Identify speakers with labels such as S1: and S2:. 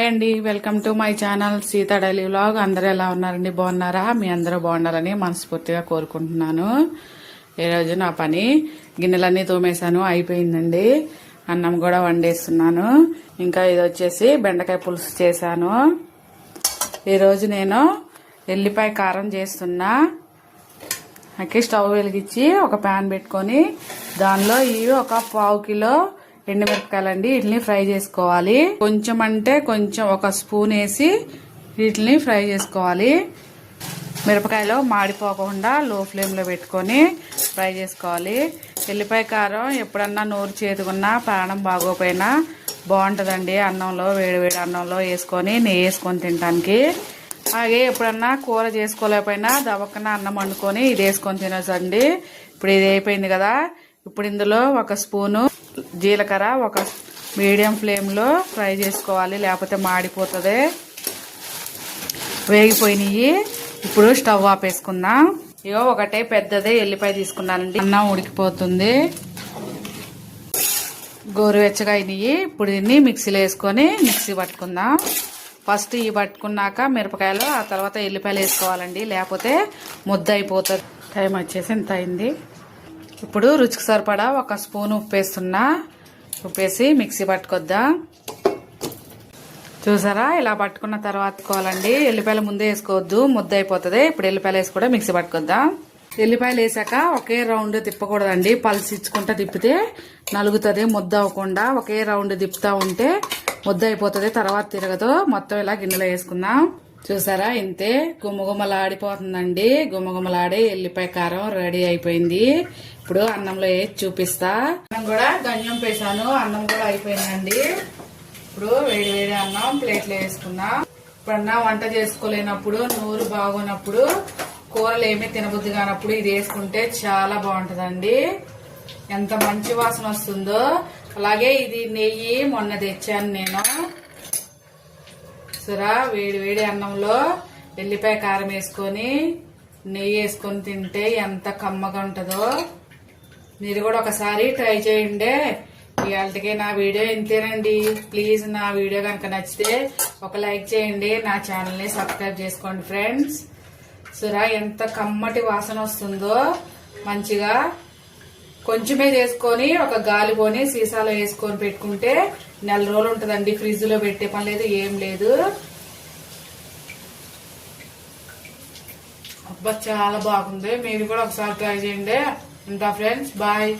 S1: Hi అండి welcome to my channel Seetha daily vlog. అందరూ ఎలా ఉన్నారండి? బాగున్నారా? మీ అందరూ బాగుండాలని మనస్ఫూర్తిగా కోరుకుంటున్నాను. ఈరోజు నా పని గిన్నెలన్నీ తోమేశాను అయిపోయిందండి. అన్నం కూడా వండేస్తున్నాను. ఇంకా ఇది వచ్చేసి బెండకాయ పులుసు చేశాను. ఈరోజు నేను ఎల్లిపాయ కారం చేస్తున్నా. అయితే స్టవ్ వెలిగించి ఒక ప్యాన్ పెట్టుకొని దానిలో ఇవి ఒక పావు కిలో ఎండుమిరపకాయలండి వీటిని ఫ్రై చేసుకోవాలి. కొంచెం అంటే కొంచెం ఒక స్పూన్ వేసి వీటిని ఫ్రై చేసుకోవాలి. మిరపకాయలు మాడిపోకుండా లో ఫ్లేమ్లో పెట్టుకొని ఫ్రై చేసుకోవాలి. ఎల్లిపాయ కారం ఎప్పుడన్నా నోరు చేతుకున్నా ప్రాణం బాగోపోయినా బాగుంటుందండి అన్నంలో వేడివేడి అన్నంలో వేసుకొని నెయ్యి వేసుకొని తినడానికి అలాగే ఎప్పుడన్నా కూర చేసుకోలేకపోయినా దవక్కన అన్నం వండుకొని ఇది వేసుకొని తినొచ్చండి. ఇప్పుడు ఇది అయిపోయింది కదా. ఇప్పుడు ఇందులో ఒక స్పూను జీలకర్ర ఒక మీడియం ఫ్లేమ్లో ఫ్రై చేసుకోవాలి లేకపోతే మాడిపోతుంది. వేగిపోయినాయి. ఇప్పుడు స్టవ్ ఆపేసుకుందాం. ఇగో ఒకటే పెద్దదే ఎల్లిపాయ తీసుకున్నానండి. అన్నం ఉడికిపోతుంది. గోరువెచ్చగా అయినాయి. ఇప్పుడు దీన్ని మిక్సీలో వేసుకొని మిక్సీ పట్టుకుందాం. ఫస్ట్ ఇవి పట్టుకున్నాక మిరపకాయలు ఆ తర్వాత ఎల్లిపాయలు వేసుకోవాలండి. లేకపోతే ముద్ద అయిపోతుంది టైం వచ్చేసి ఇంత అయింది. ఇప్పుడు రుచికి సరిపడా ఒక స్పూన్ ఉప్పు వేస్తున్నా ఉప్పేసి మిక్సీ పట్టుకొద్దాం. చూసారా? ఇలా పట్టుకున్న తర్వాత కోవాలండి. ఎల్లిపాయలు ముందే వేసుకోవద్దు. ముద్ద అయిపోతుంది. ఇప్పుడు ఎల్లిపాయలు వేసి కూడా మిక్సీ పట్టుకొద్దాం. ఎల్లిపాయలు వేసాక ఒకే రౌండ్ తిప్పకూడదండి. పల్స్ ఇచ్చుకుంటా తిప్పితే నలుగుతుంది ముద్ద అవ్వకుండా ఒకే రౌండ్ తిప్పుతూ ఉంటే ముద్ద అయిపోతుంది. తర్వాత తిరగదు. మొత్తం ఇలా గిన్నెలో వేసుకుందాం. చూసారా? ఇంతే గుమ్మగుమ్మలాడిపోతుందండి గుమ్మగుమ్మలాడి ఎల్లిపాయ కారం రెడీ అయిపోయింది. ఇప్పుడు అన్నంలో వేసి చూపిస్తా? అన్నం కూడా గంజం పేసాను అన్నం కూడా అయిపోయిందండి. ఇప్పుడు వేడి వేడి అన్నం ప్లేట్లో వేసుకుందాం ఇప్పుడన్నా వంట చేసుకోలేనప్పుడు నూరు బాగున్నప్పుడు కూరలు ఏమీ తినబుద్ధి కానప్పుడు ఇది వేసుకుంటే చాలా బాగుంటుందండి. ఎంత మంచి వాసన వస్తుందో. అలాగే ఇది నెయ్యి మొన్న తెచ్చాను నేను. సురా వేడి వేడి అన్నంలో ఎల్లిపాయ కారం వేసుకొని నెయ్యి వేసుకొని తింటే ఎంత కమ్మగా ఉంటుందో. మీరు కూడా ఒకసారి ట్రై చేయండి. ఇవాళకి నా వీడియో ఇంతేనండి. ప్లీజ్ నా వీడియో కనుక నచ్చితే ఒక లైక్ చేయండి. నా ఛానల్ని సబ్స్క్రైబ్ చేసుకోండి ఫ్రెండ్స్. సురా ఎంత కమ్మటి వాసన వస్తుందో. మంచిగా కొంచెమే చేసుకొని ఒక గాలిపోని సీసాలో వేసుకొని పెట్టుకుంటే నెల రోజులు ఉంటుందండి ఫ్రిడ్జ్లో పెట్టే పని లేదు ఏం లేదు. అబ్బా చాలా బాగుంది. మీరు కూడా ఒకసారి ట్రై చేయండి. ఉంటా ఫ్రెండ్స్ బాయ్